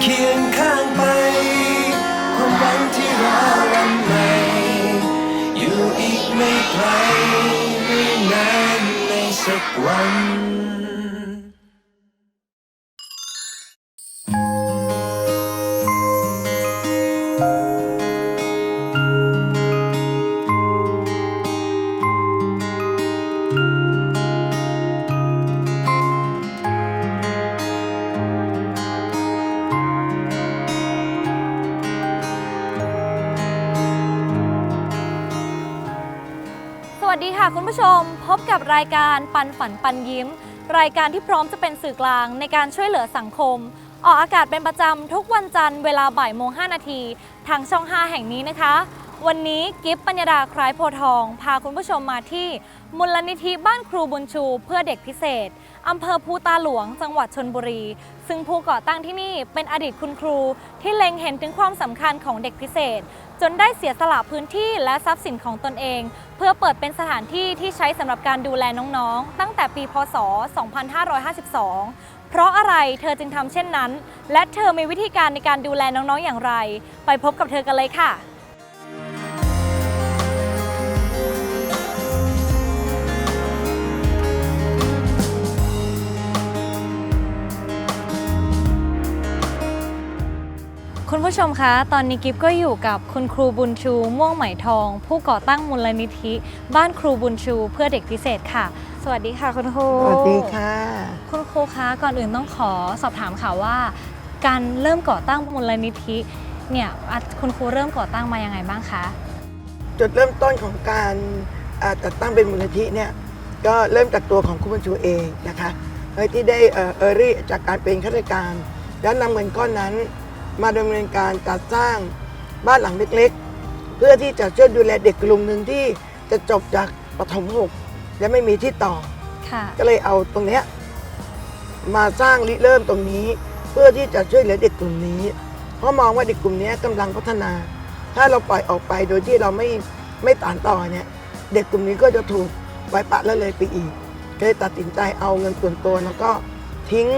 เคียงข้างไป ความหวังที่รอวันใหม่อยู่อีกไม่ไกลไม่นานในสักวัน การปันฝันปันยิ้ม รายการที่พร้อมจะเป็นสื่อกลางในการช่วยเหลือสังคม ออกอากาศเป็นประจำทุกวันจันทร์เวลาบ่ายโมง5นาทีทางช่อง 5 แห่งนี้นะคะ วันนี้กิฟปัญญาดาคล้ายโพทอง พาคุณผู้ชมมาที่มูลนิธิบ้านครูบุญชู เพื่อเด็กพิเศษอำเภอภูตาหลวง จังหวัดชนบุรี ซึ่งผู้ก่อตั้งที่นี่เป็นอดีตคุณครูที่เล็งเห็นถึงความสำคัญของเด็กพิเศษ จนได้เสียสละพื้นที่และทรัพย์สินของตนเอง เพื่อเปิดเป็นสถานที่ที่ใช้สำหรับการดูแลน้องๆ ตั้งแต่ปีพศ 2552 เพราะอะไรเธอจึงทำเช่นนั้น และเธอมีวิธีการในการดูแลน้องๆอย่างไร ไปพบกับเธอกันเลยค่ะ ผู้ชมคะ ตอนนี้กิฟก็อยู่กับคุณครูบุญชู ม่วงไหมทอง ผู้ก่อตั้งมูลนิธิ บ้านครูบุญชู เพื่อเด็กพิเศษค่ะ สวัสดีค่ะคุณครูสวัสดีค่ะ คุณครูคะก่อนอื่นต้องขอสอบถามค่ะว่า การเริ่มก่อตั้งมูลนิธิเนี่ยอะคุณครูเริ่มก่อตั้งมายังไงบ้างคะจุดเริ่มต้นของการอ่าจัดตั้งเป็นมูลนิธิเนี่ยก็เริ่มจากตัวของคุณบรรชูเองนะคะโดยที่ได้เอ่อเออรี่จากการเป็นข้าราชการ แล้วนำเงินก้อนนั้น มาดำเนินการจัดสร้างบ้านหลังเล็กๆ เพื่อที่จะช่วยดูแลเด็กกลุ่มหนึ่งที่จะจบจากปฐมหกและไม่มีที่ต่อ ค่ะ ก็เลยเอาตรงเนี้ยมาสร้างริเริ่มตรงนี้ เพื่อที่จะช่วยเหลือเด็กกลุ่มนี้ เพราะมองว่าเด็กกลุ่มนี้กำลังพัฒนา ถ้าเราปล่อยออกไปโดยที่เราไม่ไม่ตานต่อเนี่ย เด็กกลุ่มนี้ก็จะถูกไว้ปะละเลยไปอีกก็เลยตัดสินใจเอาเงินส่วนตัวแล้วก็ทิ้ง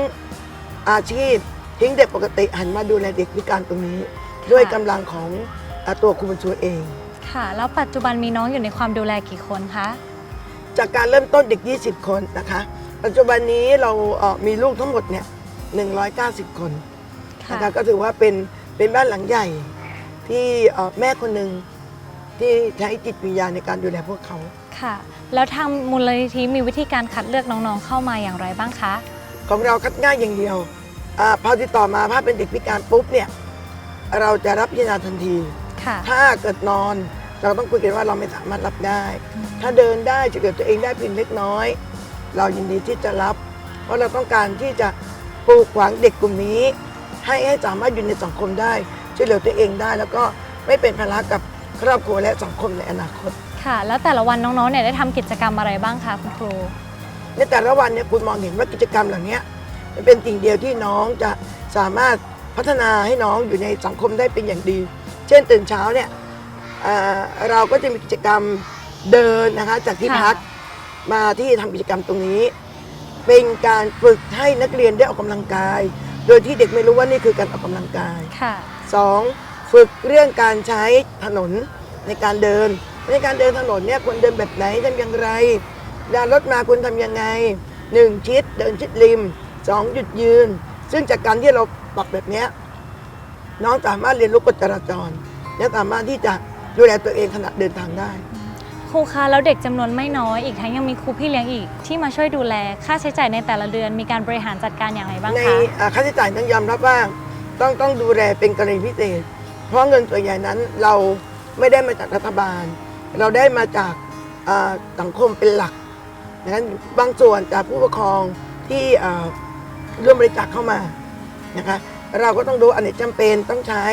อาชีพ ทิ้งเด็กปกติหันมาดูแลเด็กพิการตรงนี้ ด้วยกำลังของอ่าตัวคุณบรรชูเอง ค่ะ แล้วปัจจุบันมีน้องอยู่ในความดูแลกี่คนคะ จากการเริ่มต้นเด็ก 20 คนนะคะ ปัจจุบันนี้เราเอ่อมีลูกทั้งหมดเนี่ย190 คนค่ะ นะคะก็ถือว่าเป็นเป็นบ้านหลังใหญ่ที่เอ่อแม่คนหนึ่งที่ใช้จิตวิญญาณในการดูแลพวกเขา ค่ะ แล้วทางมูลนิธิมีวิธีการคัดเลือกน้องๆเข้ามาอย่างไรบ้างคะ ของเราคัดง่ายอย่างเดียว อาพอติดต่อมาถ้าเป็นเด็กพิการปุ๊บเนี่ยเราจะรับพิจารณาทันที ค่ะ ถ้าเกิดนอนเราต้องคุยกันว่าเราไม่สามารถรับได้ ถ้าเดินได้จะเกิดตัวเองได้เพียงเล็กน้อย เรายินดีที่จะรับ เพราะเราต้องการที่จะปลูกฝังเด็กกลุ่มนี้ ให้ให้สามารถอยู่ในสังคมได้ช่วยเหลือตัวเองได้ แล้วก็ไม่เป็นภาระกับครอบครัวและสังคมในอนาคต ค่ะ แล้วแต่ละวันน้องๆเนี่ยได้ทำกิจกรรมอะไรบ้างคะคุณครู ในแต่ละวันเนี่ยคุณมองเห็นว่ากิจกรรมเหล่านี้ มันเป็นสิ่งเดียวที่น้องจะสามารถพัฒนาให้น้องอยู่ในสังคมได้เป็นอย่างดี เช่นตื่นเช้าเนี่ยเอ่อเราก็จะมีกิจกรรมเดินนะคะจากที่ค่ะพักมาที่ทำกิจกรรมตรงนี้ เป็นการฝึกให้นักเรียนได้ออกกำลังกาย โดยที่เด็กไม่รู้ว่านี่คือการออกกำลังกาย ค่ะ สองฝึกเรื่องการใช้ถนนในการเดิน ในการเดินถนนเนี่ยควรเดินแบบไหนทำอย่างไรเวลารถมาควรทำยังไงหนึ่งชิดเดินชิดริม สองหยุดยืน ซึ่งจากการที่เราปรับแบบเนี้ยน้องสามารถเรียนรู้กฎจราจร และสามารถที่จะดูแลตัวเองขณะเดินทางได้ครูคะแล้วเด็กจำนวนไม่น้อยอีกทั้งยังมีครูพี่เลี้ยงอีก ที่มาช่วยดูแลค่าใช้จ่ายในแต่ละเดือนมีการบริหารจัดการอย่างไรบ้างในคะอ่าค่าใช้จ่ายต้องยอมรับว่าต้องต้องดูแลเป็นกรณีพิเศษ เพราะเงินส่วนใหญ่นั้นเราไม่ได้มาจากรัฐบาล เราได้มาจากอ่าสังคมเป็นหลักนะคะบางส่วนจากผู้ปกครองที่อ่า ร่วมบริจาคเข้ามานะคะเราก็ต้องดูอันไหนจำเป็นต้องใช้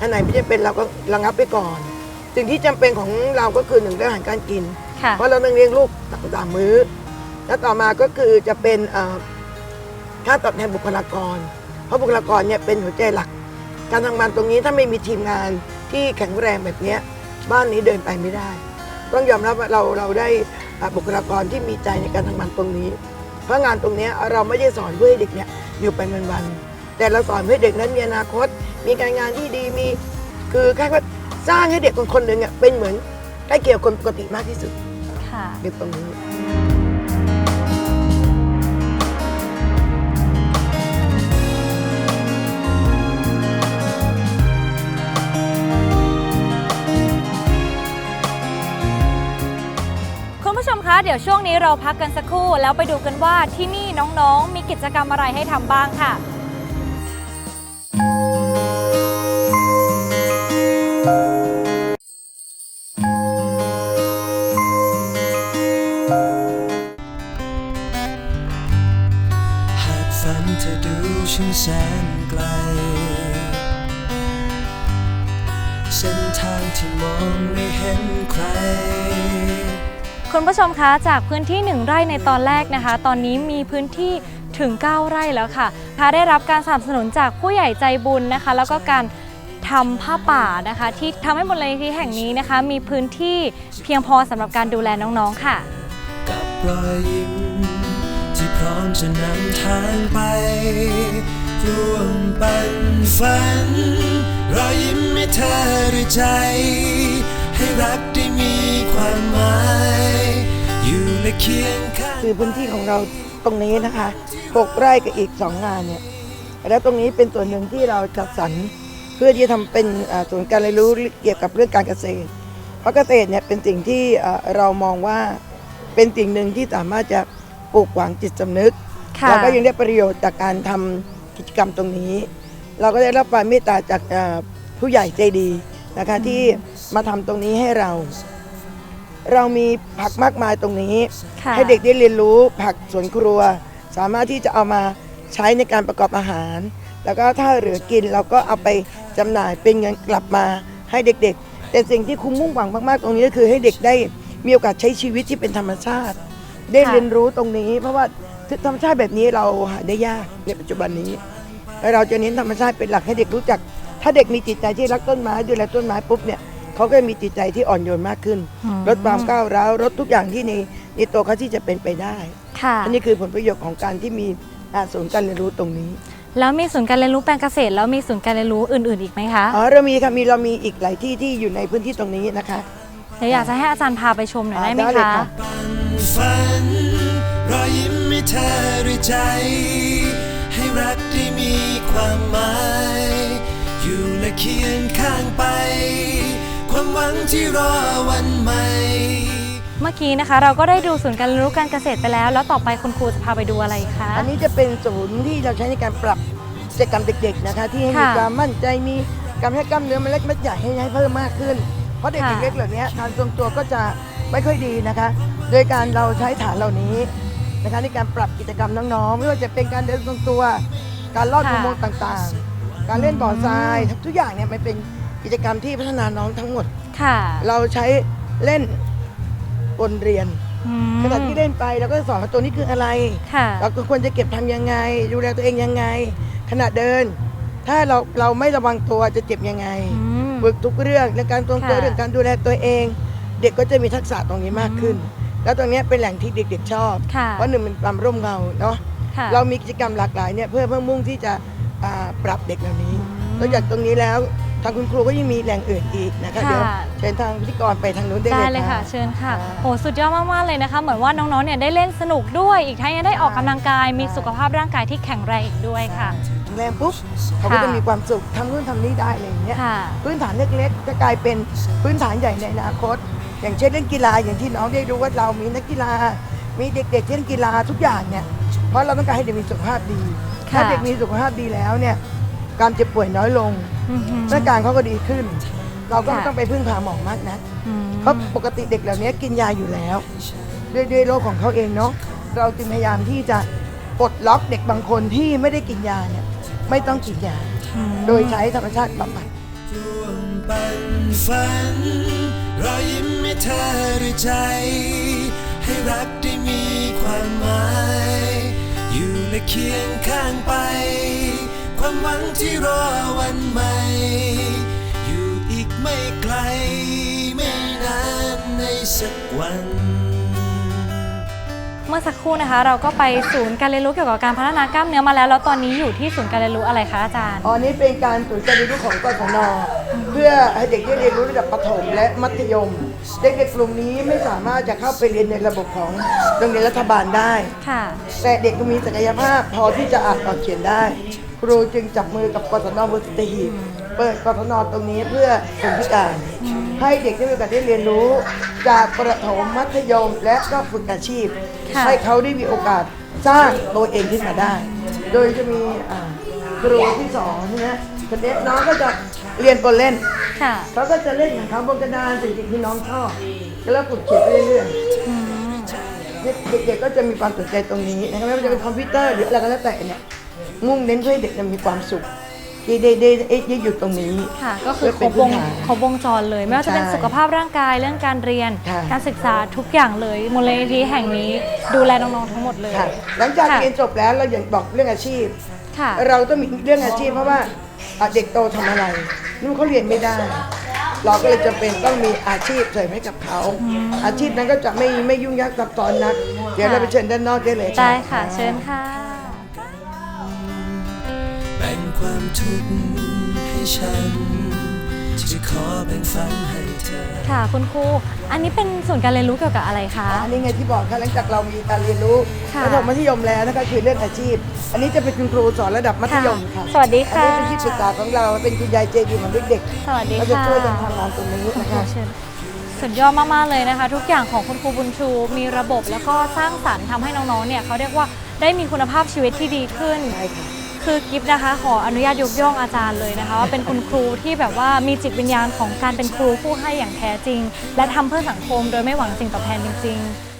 อันไหนไม่จำเป็นเราก็ระงับไปก่อน สิ่งที่จำเป็นของเราก็คือหนึ่งเรื่องอาหารการกิน ค่ะ เพราะเราต้องเลี้ยงลูกสามมื้อ แล้วต่อมาก็คือจะเป็นเอ่อค่าตอบแทนบุคลากร เพราะบุคลากรเนี่ยเป็นหัวใจหลัก การทำงานตรงนี้ถ้าไม่มีทีมงานที่แข็งแรงแบบเนี้ยบ้านนี้เดินไปไม่ได้ ต้องยอมรับว่าเราเราได้อ่าบุคลากรที่มีใจในการทำงานตรงนี้ เพราะงานตรงเนี้ยเราไม่ได้สอนเพื่อให้เด็กเนี่ยอยู่ไปวันๆแต่เราสอนเพื่อให้เด็กนั้นมีอนาคต มีการงานที่ดีมี คือแค่ว่าสร้างให้เด็กคนคนหนึ่งอะเป็นเหมือนใกล้เกี่ยวกับคนปกติมากที่สุดค่ะในตรงนี้ เดี๋ยวช่วงนี้เราพักกันสักครู่ แล้วไปดูกันว่าที่นี่น้องๆ มีกิจกรรมอะไรให้ทำบ้างค่ะ หากฝันเธอดูช่างแสนไกล เส้นทางที่มองไม่เห็นใคร คุณผู้ชมคะจากพื้นที่หนึ่งไร่ในตอนแรกนะคะ ตอนนี้มีพื้นที่ถึง 9 ไร่แล้วค่ะพาได้รับการสนับสนุนจากผู้ใหญ่ใจบุญนะคะ แล้วก็การทำผ้าป่านะคะ ที่ทำให้มูลนิธิแห่งนี้นะคะ มีพื้นที่เพียงพอสำหรับการดูแลน้องๆค่ะ กับรอยยิ้มที่พร้อมจะนำทางไปร่วมปันฝัน รอยยิ้มให้เธอด้วยใจ ให้รักได้มีความหมายอยู่และเคียงข้างคือพื้นที่ของเราตรงนี้นะคะ6ไร่กับอีก2งานเนี่ยแล้วตรงนี้เป็นส่วนหนึ่งที่เราจัดสรรเพื่อที่จะทำเป็นอ่าศูนย์การเรียนรู้เกี่ยวกับเรื่องการเกษตร เพราะเกษตรเนี่ยเป็นสิ่งที่อ่าเรามองว่าเป็นสิ่งหนึ่งที่สามารถจะปลูกฝังจิตสำนึกค่ะ เราก็ยังได้ประโยชน์จากการทำกิจกรรมตรงนี้ เราก็ได้รับความเมตตาจากอ่าผู้ใหญ่ใจดีนะคะที่ มาทำตรงนี้ให้เรา เรามีผักมากมายตรงนี้ ค่ะ ให้เด็กได้เรียนรู้ผักสวนครัว สามารถที่จะเอามาใช้ในการประกอบอาหาร แล้วก็ถ้าเหลือกินเราก็เอาไปจำหน่ายเป็นเงินกลับมาให้เด็กๆ แต่สิ่งที่คุ้มมุ่งหวังมากๆ ตรงนี้ก็คือให้เด็กได้มีโอกาสใช้ชีวิตที่เป็นธรรมชาติ ได้ค่ะ เรียนรู้ตรงนี้ เพราะว่าธรรมชาติแบบนี้เราหาได้ยากในปัจจุบันนี้แล้วเราจะเน้นธรรมชาติเป็นหลักให้เด็กรู้จัก ถ้าเด็กมีจิตใจที่รักต้นไม้ดูแลต้นไม้ปุ๊บเนี่ย เขาก็จะมีจิตใจที่อ่อนโยนมากขึ้นอืมลดความก้าวร้าวลดทุกอย่างที่ในในตัวเขาที่จะเป็นไปได้ค่ะอันนี้คือผลประโยชน์ของการที่มีอาศูนย์การเรียนรู้ตรงนี้ แล้วมีศูนย์การเรียนรู้แปลงเกษตร แล้วมีศูนย์การเรียนรู้อื่น ๆ อีกไหมคะอ๋อเรามีค่ะมีเรามีอีกหลายที่ที่อยู่ในพื้นที่ตรงนี้นะคะเดี๋ยวอยากจะให้อาจารย์พาไปชมหน่อยได้ไหมได้เลยคะค่ะปันฝันรอยยิ้มให้เธอด้วยใจ ให้รักได้มีความหมาย อยู่และเคียงข้างไป ความหวังที่รอวันใหม่ เมื่อกี้นะคะเราก็ได้ดูศูนย์การเรียนรู้การเกษตรไปแล้ว แล้วต่อไปคุณครูจะพาไปดูอะไรคะ อันนี้จะเป็นศูนย์ที่เราใช้ในการปรับกิจกรรมเด็กๆนะคะ ที่ให้มีค่ะ ความมั่นใจมีการให้กล้ามเนื้อมันเล็กมันใหญ่ให้ให้เพิ่มมากขึ้น เพราะเด็กค่ะเล็กๆเหล่านี้การทรงตัวก็จะไม่ค่อยดีนะคะ โดยการเราใช้ฐานเหล่านี้นะคะในการปรับกิจกรรมน้องๆไม่ว่าจะเป็นการเดินทรงตัว การลอดอุโมงค์ต่างๆ การเล่นบ่อทรายทุกอย่างเนี่ยมันเป็น กิจกรรมที่พัฒนาน้องทั้งหมด ค่ะเราใช้เล่นบนเรียนอืมขณะที่เล่นไปเราก็จะสอนว่าตัวนี้คืออะไร ค่ะเราก็ควรจะเก็บทำยังไง ดูแลตัวเองยังไง ขณะเดิน ถ้าเราเราไม่ระวังตัวจะเจ็บยังไง อืม ฝึกทุกเรื่องเรื่องการทรงตัวค่ะ เรื่องการดูแลตัวเอง เด็กก็จะมีทักษะตรงนี้มากขึ้น แล้วตรงเนี้ยเป็นแหล่งที่เด็กๆชอบ ค่ะเพราะหนึ่งมันความร่มเงาเนาะค่ะ เรามีกิจกรรมหลากหลายเนี่ยเพื่อเพื่อมุ่งที่จะอ่าปรับเด็กเหล่านี้อืม นอกจากตรงนี้แล้ว ทางคุณครูก็ยังมีแหล่งอื่นอีกนะคะค่ะเดี๋ยวเชิญทางพิธีกรไปทางนู้นได้ได้เลยเลยค่ะ ค่ะ เชิญค่ะค่ะโหสุดยอดมากๆเลยนะคะ เหมือนว่าน้องๆเนี่ยได้เล่นสนุกด้วย อีกทั้งยังได้ออกกำลังกาย มีสุขภาพร่างกายที่แข็งแรงอีกด้วยค่ะ แข็งแรงปุ๊บเขาก็จะมีความสุขทำนู่นทำนี่ได้อะไรอย่างเงี้ย ค่ะ พื้นฐานเล็กๆจะกลายเป็นพื้นฐานใหญ่ในอนาคต อย่างเช่นเล่นกีฬาอย่างที่น้องได้รู้ว่าเรามีนักกีฬา มีเด็กๆที่เล่นกีฬาทุกอย่างเนี่ยเพราะเราต้องการให้เด็กมีสุขภาพดี ค่ะ ถ้าเด็กมีสุขภาพดีแล้วเนี่ยการเจ็บป่วยน้อยลงอือหือ ร่างกายเขาก็ดีขึ้น เราก็ไม่ค่ะต้องไปพึ่งพาหมอมากนะอืมเพราะปกติเด็กเหล่านี้กินยาอยู่แล้วด้วยด้วยโรคของเขาเองเนาะเราจึงพยายามที่จะปลดล็อกเด็กบางคนที่ไม่ได้กินยาเนี่ยไม่ต้องกินยาอืมโดยใช้ธรรมชาติบำบัดร่วมปันฝันรอยยิ้มให้เธอด้วยใจ ให้รักได้มีความหมาย อยู่และเคียงข้างไป ความหวังที่รอวันใหม่ วัน เมื่อสักครู่นะคะ เราก็ไปศูนย์การเรียนรู้เกี่ยวกับการพัฒนากล้ามเนื้อมาแล้ว แล้วตอนนี้อยู่ที่ศูนย์การเรียนรู้อะไรคะอาจารย์ อ๋อนี่เป็นการศูนย์การเรียนรู้ของกศนเพื่อให้เด็กได้เรียนรู้ระดับประถมและมัธยม เด็กๆกลุ่มนี้ไม่สามารถจะเข้าไปเรียนในระบบของโรงเรียนรัฐบาลได้ ค่ะ แต่เด็กก็มีศักยภาพพอที่จะอ่านออกเขียนได้ ครูจึงจับมือกับกศนบุตรหีบ เปิดกศนตรงนี้เพื่อคนพิการ ให้เด็กได้มีโอกาสได้เรียนรู้ จากประถมมัธยมและก็ฝึกอาชีพ ค่ะ ให้เขาได้มีโอกาสสร้างตัวเองขึ้นมาได้ โดยจะมีอ่าครูที่สอนนะคนนี้น้องก็จะเรียนบนเล่น ค่ะ เขาก็จะเล่นของเขาบนกระดานสิ่งที่น้องชอบแล้วฝึกเขียนไปเรื่อยๆอืมเด็กๆก็จะมีความสนใจตรงนี้นะครับไม่ว่าจะเป็นคอมพิวเตอร์หรืออะไรก็แล้วแต่เนี่ยมุ่งเน้นเพื่อให้เด็กเนี่ยมีความสุข ที่ได้ได้ได้ได้อยู่ตรงนี้ ค่ะก็คือครบวงครบวงจรเลย ไม่ว่าจะเป็นใช่สุขภาพร่างกายเรื่องการเรียน ค่ะ การศึกษาทุกอย่างเลยมูลนิธิแห่งนี้ดูแลน้องๆทั้งหมดเลย ค่ะหลังจากค่ะ เรียนจบแล้วเราอย่างบอกเรื่องอาชีพ ค่ะ เราต้องมีเรื่องอาชีพเพราะว่าอะเด็กโตทำอะไรนู่นเขาเรียนไม่ได้ เราก็เลยจำเป็นต้องมีอาชีพเสริมให้กับเขา อาชีพนั้นก็จะไม่ไม่ยุ่งยากซับซ้อนนัก เดี๋ยวเราไปเชิญด้านนอกได้เลย ได้ค่ะ เชิญค่ะแบ่ง ความทุกข์ให้ฉัน จะขอแบ่งฝันให้เธอ ค่ะคุณครู อันนี้เป็นศูนย์การเรียนรู้เกี่ยวกับอะไรคะ อันนี้ไงที่บอกค่ะหลังจากเรามีการเรียนรู้ค่ะประถมมัธยมแล้วนะคะคือเรื่องอาชีพ อันนี้จะเป็นคุณครูสอนระดับมัธยมค่ะสวัสดีอันค่ะ นี้เป็นที่ปรึกษาของเราเป็นคุณยายเจดีของเด็กสวัสดีๆค่ะเราจะช่วยกันทำงานตรงนี้นะคะ เชิญสุดยอดมากๆเลยนะคะ ทุกอย่างของคุณครูบุญชู มีระบบแล้วก็สร้างสรรค์ทำให้น้องๆ เนี่ยเขาเรียกว่าได้มีคุณภาพชีวิตที่ดีขึ้น ใช่ค่ะ คือกิฟต์นะคะ ขออนุญาตยกย่องอาจารย์เลยนะคะว่าเป็นคุณครูที่แบบว่ามีจิตวิญญาณของการเป็นครูผู้ให้อย่างแท้จริง และทำเพื่อสังคมโดยไม่หวังสิ่งตอบแทนจริง ๆ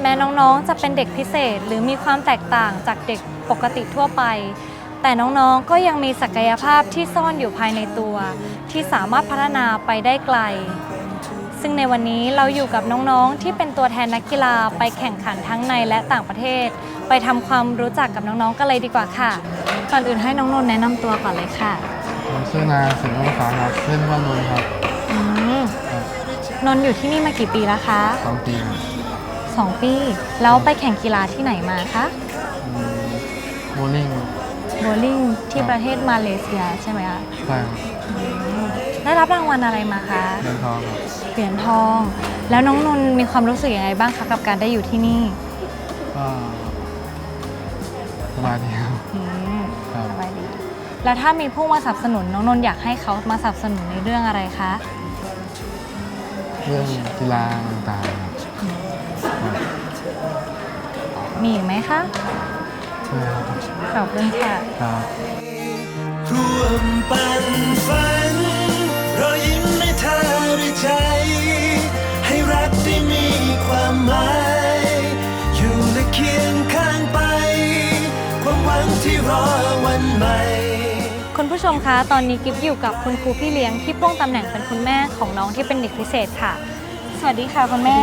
แม้น้องๆ จะเป็นเด็กพิเศษ หรือมีความแตกต่างจากเด็กปกติทั่วไป แต่น้องๆ ก็ยังมีศักยภาพที่ซ่อนอยู่ภายในตัว ที่สามารถพัฒนาไปได้ไกล ซึ่งในวันนี้เราอยู่กับน้องๆ ที่เป็นตัวแทนนักกีฬาไปแข่งขันทั้งในและต่างประเทศ ไปทำความรู้จักกับน้องๆ กันเลยดีกว่าค่ะ ก่อนอื่นให้น้องนนท์แนะนำตัวก่อนเลยค่ะ ผมชื่อนายสิงห์วงศาครับเล่นว่านนท์ครับอืมนนท์อยู่ที่นี่มากี่ปีแล้วคะ สองปีครับ สองปี แล้วไปแข่งกีฬาที่ไหนมาคะอืมโบลิ่งโบว์ลิ่งที่ประเทศมาเลเซียใช่ไหมคะใช่ครับได้รับรางวัลอะไรมาคะเล่นทองครับเหรียญทอง แล้วน้องนนท์มีความรู้สึกยังไงบ้างคะกับการได้อยู่ที่นี่ก็สบายดีครับ อืมครับ สบายดี แล้วถ้ามีผู้มาสนับสนุนน้องนนท์อยากให้เขามาสนับสนุนในเรื่องอะไรคะ เรื่องกีฬาต่างๆ มีอีกไหมคะใช่ครับขอบคุณค่ะ ครับร่วมปันฝันรอยยิ้มให้เธอด้วยใจ ให้รักได้มีความหมาย อยู่และเคียงข้างไป ความหวังที่รอวันใหม่ คุณผู้ชมคะ ตอนนี้กิฟอยู่กับคุณครูพี่เลี้ยงที่พ่วงตำแหน่งเป็นคุณแม่ของน้องที่เป็นเด็กพิเศษค่ะ สวัสดีค่ะคุณแม่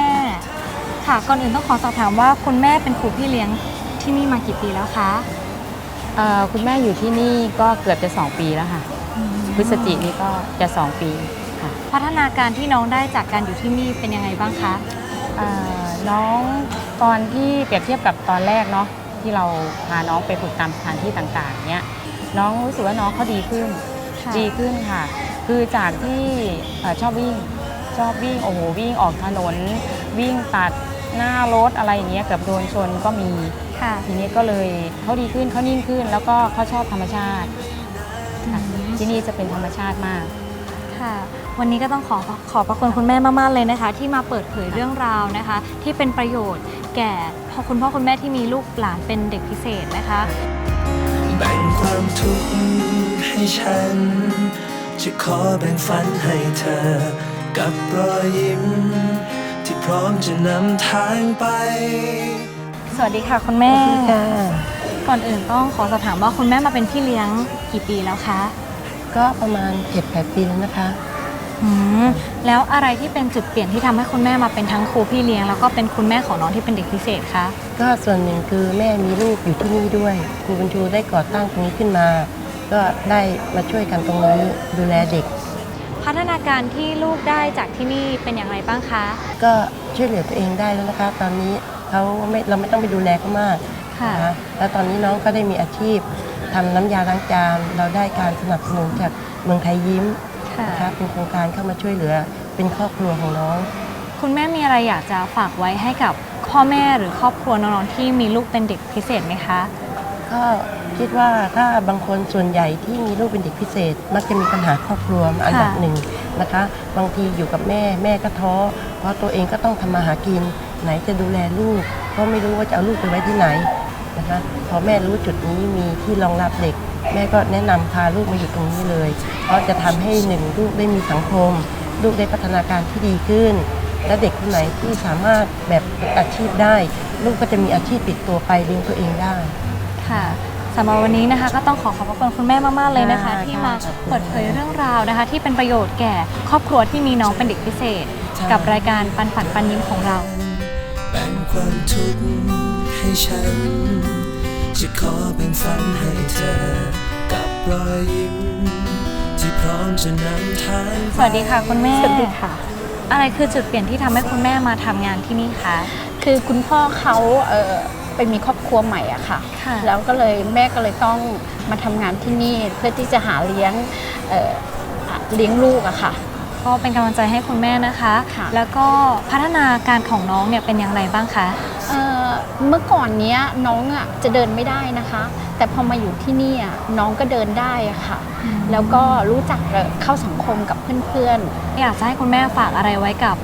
ค่ะก่อนอื่นต้องขอสอบถามว่าคุณแม่เป็นครูพี่เลี้ยงที่นี่มากี่ปีแล้วคะเอ่อคุณแม่อยู่ที่นี่ก็เกือบจะ 2 ปีแล้วค่ะ พฤศจิกนี่ก็จะ 2 ปีค่ะพัฒนาการที่น้องได้จากการอยู่ที่นี่เป็นยังไงบ้างคะเอ่อน้องตอนที่เปรียบเทียบกับตอนแรกเนาะที่เราพาน้องไปฝึกตามสถานที่ต่างๆเนี้ยน้องรู้สึกว่าน้องเขาดีขึ้น ค่ะดีขึ้นค่ะ คือจากที่เอ่อชอบวิ่ง ชอบวิ่ง โอ้โห วิ่งออกถนน วิ่งตัด หน้ารถอะไรอย่างเงี้ยเกือบโดนชนก็มีค่ะทีนี้ก็เลยเขาดีขึ้นเขานิ่งขึ้น แล้วก็เขาชอบธรรมชาติค่ะที่นี่จะเป็นธรรมชาติมาก ค่ะ วันนี้ก็ต้องขอขอบพระคุณคุณแม่มากๆเลยนะคะ ที่มาเปิดเผยเรื่องราวนะคะ ที่เป็นประโยชน์แก่พ่อคุณพ่อคุณแม่ที่มีลูกหลานเป็นเด็กพิเศษนะคะ แบ่งความทุกข์ให้ฉัน จะขอแบ่งฝันให้เธอ กับรอยยิ้มที่ พร้อมจะนำทางไป สวัสดีค่ะคุณแม่ ก่อนอื่นต้องขอสอบถามว่าคุณแม่มาเป็นพี่เลี้ยงกี่ปีแล้วคะ ก็ประมาณ7-8ปีแล้วนะคะ อืมแล้วอะไรที่เป็นจุดเปลี่ยนที่ทำให้คุณแม่มาเป็นทั้งครูพี่เลี้ยงแล้วก็เป็นคุณแม่ของน้องที่เป็นเด็กพิเศษคะ ก็ส่วนหนึ่งคือแม่มีลูกอยู่ที่นี่ด้วย ครูบุญชูได้ก่อตั้งตรงนี้ขึ้นมา ก็ได้มาช่วยกันตรงนี้ดูแลเด็ก พัฒนาการที่ลูกได้จากที่นี่เป็นอย่างไรบ้างคะ ก็ช่วยเหลือตัวเองได้แล้วนะคะตอนนี้เขาไม่เราไม่ต้องไปดูแลเขามากค่ะ นแล้วตอนนี้น้องก็ได้มีอาชีพทำน้ำยาล้างจาน เราได้การสนับสนุนจากเมืองไทยยิ้มค่ะ นะคะเป็นโครงการเข้ามาช่วยเหลือเป็นครอบครัวของน้อง คุณแม่มีอะไรอยากจะฝากไว้ให้กับพ่อแม่หรือครอบครัวน้องๆที่มีลูกเป็นเด็กพิเศษไหมคะ ก็ คิดว่าถ้าบางคนส่วนใหญ่ที่มีลูกเป็นเด็กพิเศษ มักจะมีปัญหาครอบครัวอันดับค่ะหนึ่งนะคะ บางทีอยู่กับแม่แม่ก็ท้อ เพราะตัวเองก็ต้องทำมาหากิน ไหนจะดูแลลูก ก็ไม่รู้ว่าจะเอาลูกไปไว้ที่ไหนนะคะพอแม่รู้จุดนี้มีที่รองรับเด็ก แม่ก็แนะนำพาลูกมาอยู่ตรงนี้เลย เพราะจะทำให้หนึ่งลูกได้มีสังคม ลูกได้พัฒนาการที่ดีขึ้น และเด็กคนไหนที่สามารถแบบฝึกอาชีพได้ ลูกก็จะมีอาชีพติดตัวไปเลี้ยงตัวเองได้ ค่ะ สำหรับวันนี้นะคะก็ต้องขอขอบพระคุณคุณแม่มากๆเลยนะคะค่ะที่มาขอบคุณเปิดเผยเรื่องราวนะคะ ที่เป็นประโยชน์แก่ครอบครัวที่มีน้องเป็นเด็กพิเศษใช่กับรายการปันฝันปันยิ้มของเราแบ่งความทุกข์ให้ฉัน จะขอแบ่งฝันให้เธอ กับรอยยิ้มที่พร้อมจะนำทางไปสวัสดีค่ะคุณแม่ สวัสดีค่ะ อะไรคือจุดเปลี่ยนที่ทำให้คุณแม่มาทำงานที่นี่คะ คือคุณพ่อเขาเอ่อ ไปมีครอบครัวใหม่อะค่ะ ค่ะแล้วก็เลยแม่ก็เลยต้องมาทำงานที่นี่เพื่อที่จะหาเลี้ยงเอ่อเลี้ยงลูกอะค่ะ ก็เป็นกำลังใจให้คุณแม่นะคะ ค่ะ แล้วก็พัฒนาการของน้องเนี่ยเป็นอย่างไรบ้างคะ เอ่อเมื่อก่อนเนี้ยน้องอะจะเดินไม่ได้นะคะ แต่พอมาอยู่ที่นี่อะน้องก็เดินได้อะค่ะ แล้วก็รู้จักเอ่อเข้าสังคมกับเพื่อนอยากจะให้คุณแม่ฝากอะไรไว้กับ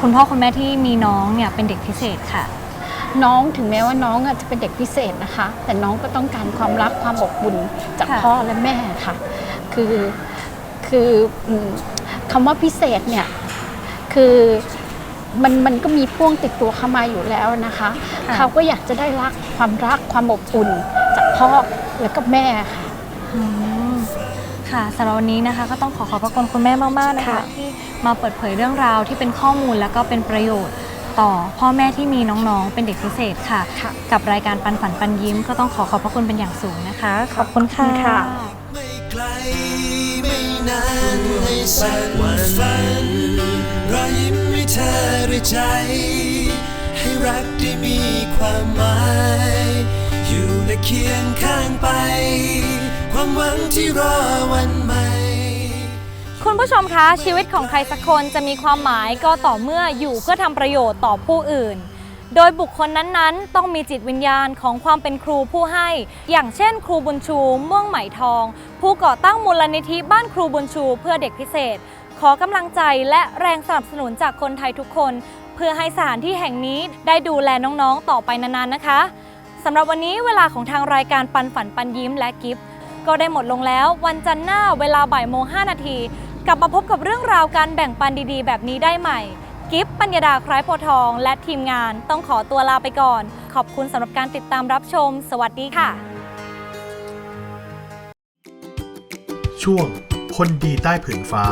คุณพ่อคุณแม่ที่มีน้องเนี่ยเป็นเด็กพิเศษค่ะๆ น้องถึงแม้ว่าน้องอะจะเป็นเด็กพิเศษนะคะ แต่น้องก็ต้องการความรักความอบอุ่นจากค่ะ พ่อและแม่ค่ะ คือคืออืมคำว่าพิเศษเนี่ยคือมันมันก็มีพ่วงติดตัวเข้ามาอยู่แล้วนะคะ ค่ะ เขาก็อยากจะได้รักความรักความอบอุ่นจากพ่อและก็แม่ค่ะ อืมค่ะสำหรับวันนี้นะคะ ก็ต้องขอขอบพระคุณคุณแม่มากๆนะคะ ค่ะ ที่มาเปิดเผยเรื่องราวที่เป็นข้อมูลแล้วก็เป็นประโยชน์ ต่อพ่อแม่ที่มีน้องๆ เป็นเด็กพิเศษค่ะ ค่ะ กับรายการปันฝันปันยิ้มก็ต้องขอขอบพระคุณเป็นอย่างสูงนะคะ ขอบคุณค่ะ ไม่ไกลไม่นานให้สักวันฝันรอยยิ้มให้เธอด้วยใจ ให้รักได้มีความหมาย อยู่และเคียงข้างไป ความหวังที่รอวันใหม่ คุณผู้ชมคะชีวิตของใครสักคนจะมีความหมายก็ต่อเมื่ออยู่เพื่อทำประโยชน์ต่อผู้อื่น โดยบุคคลนั้นๆ ต้องมีจิตวิญญาณของความเป็นครูผู้ให้ อย่างเช่น ครูบุญชูม่วงไหมทอง ผู้ก่อตั้งมูลนิธิบ้านครูบุญชูเพื่อเด็กพิเศษ ขอกำลังใจและแรงสนับสนุนจากคนไทยทุกคน เพื่อให้สถานที่แห่งนี้ได้ดูแลน้องๆต่อไปนานๆนะคะสำหรับวันนี้เวลาของทางรายการปันฝันปันยิ้มและกิฟต์ก็ได้หมดลงแล้ว วันจันทร์หน้าเวลาบ่ายโมง5นาที กลับมาพบกับเรื่องราวการแบ่งปันดีๆ แบบนี้ได้ใหม่ กิฟปัญญาดาคล้ายโพธิ์ทอง และทีมงานต้องขอตัวลาไปก่อน ขอบคุณสำหรับการติดตามรับชม สวัสดีค่ะ ช่วงคนดีใต้ผืนฟ้า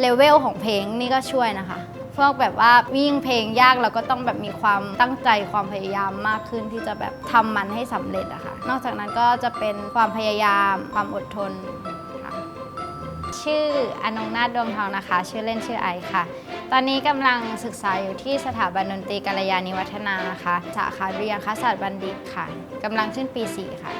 เลเวลของเพลงนี่ก็ช่วยนะคะ พวกแบบว่าวิ่งเพลงยากเราก็ต้องแบบมีความตั้งใจความพยายามมากขึ้นที่จะแบบทำมันให้สำเร็จอะค่ะ นอกจากนั้นก็จะเป็นความพยายามความอดทนค่ะชื่ออนงนาถดวงทองนะคะ ชื่อเล่นชื่อไอค่ะ ตอนนี้กำลังศึกษาอยู่ที่สถาบันดนตรีกัลยาณิวัฒนานะคะสาขาเรียนคศาสตร์บัณฑิตค่ะกำลังขึ้นปี 4 ค่ะ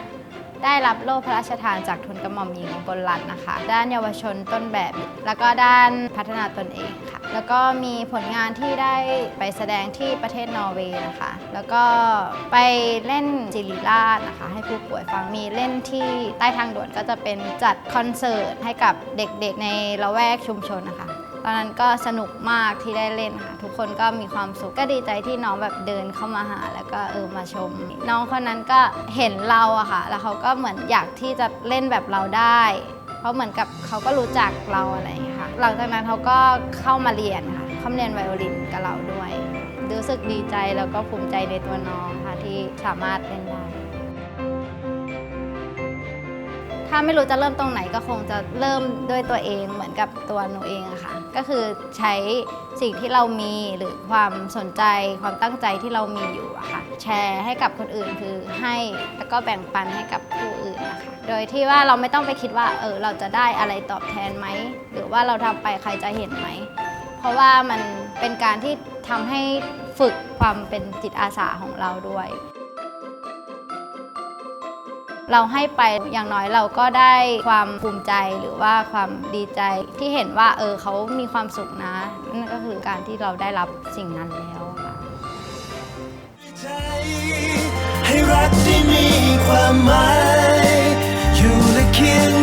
ได้รับโล่พระราชทานจากทุนกระหม่อมหญิงอุบลรัตน์นะคะ ด้านเยาวชนต้นแบบ แล้วก็ด้านพัฒนาตนเองค่ะ แล้วก็มีผลงานที่ได้ไปแสดงที่ประเทศนอร์เวย์นะคะ แล้วก็ไปเล่นจิริราชนะคะ ให้ผู้ป่วยฟัง มีเล่นที่ใต้ทางด่วนก็จะเป็นจัดคอนเสิร์ตให้กับเด็กๆในละแวกชุมชนนะคะ ตอนนั้นก็สนุกมากที่ได้เล่นค่ะ ทุกคนก็มีความสุขก็ดีใจที่น้องแบบเดินเข้ามาหา แล้วก็เออมาชม น้องคนนั้นก็เห็นเราอะค่ะ แล้วเขาก็เหมือนอยากที่จะเล่นแบบเราได้ เพราะเหมือนกับเขาก็รู้จักเราอะไรอย่างเงี้ยค่ะ หลังจากนั้นเขาก็เข้ามาเรียนค่ะเข้ามาเรียนไวโอลินกับเราด้วย รู้สึกดีใจแล้วก็ภูมิใจในตัวน้องค่ะที่สามารถเล่นได้ ถ้าไม่รู้จะเริ่มตรงไหนก็คงจะเริ่มด้วยตัวเองเหมือนกับตัวหนูเองอะค่ะ ก็คือใช้สิ่งที่เรามีหรือความสนใจความตั้งใจที่เรามีอยู่อะค่ะแชร์ให้กับคนอื่นคือให้แล้วก็แบ่งปันให้กับผู้อื่นนะคะโดยที่ว่าเราไม่ต้องไปคิดว่าเออเราจะได้อะไรตอบแทนไหมหรือว่าเราทำไปใครจะเห็นไหมเพราะว่ามันเป็นการที่ทำให้ฝึกความเป็นจิตอาสาของเราด้วย เราให้ไปอย่างน้อยเราก็ได้ความภูมิใจหรือว่าความดีใจที่เห็นว่าเออเขามีความสุขนะนั่นก็คือการที่เราได้รับสิ่งนั้นแล้วค่ะให้รักที่มีความหมายอยู่และเคียง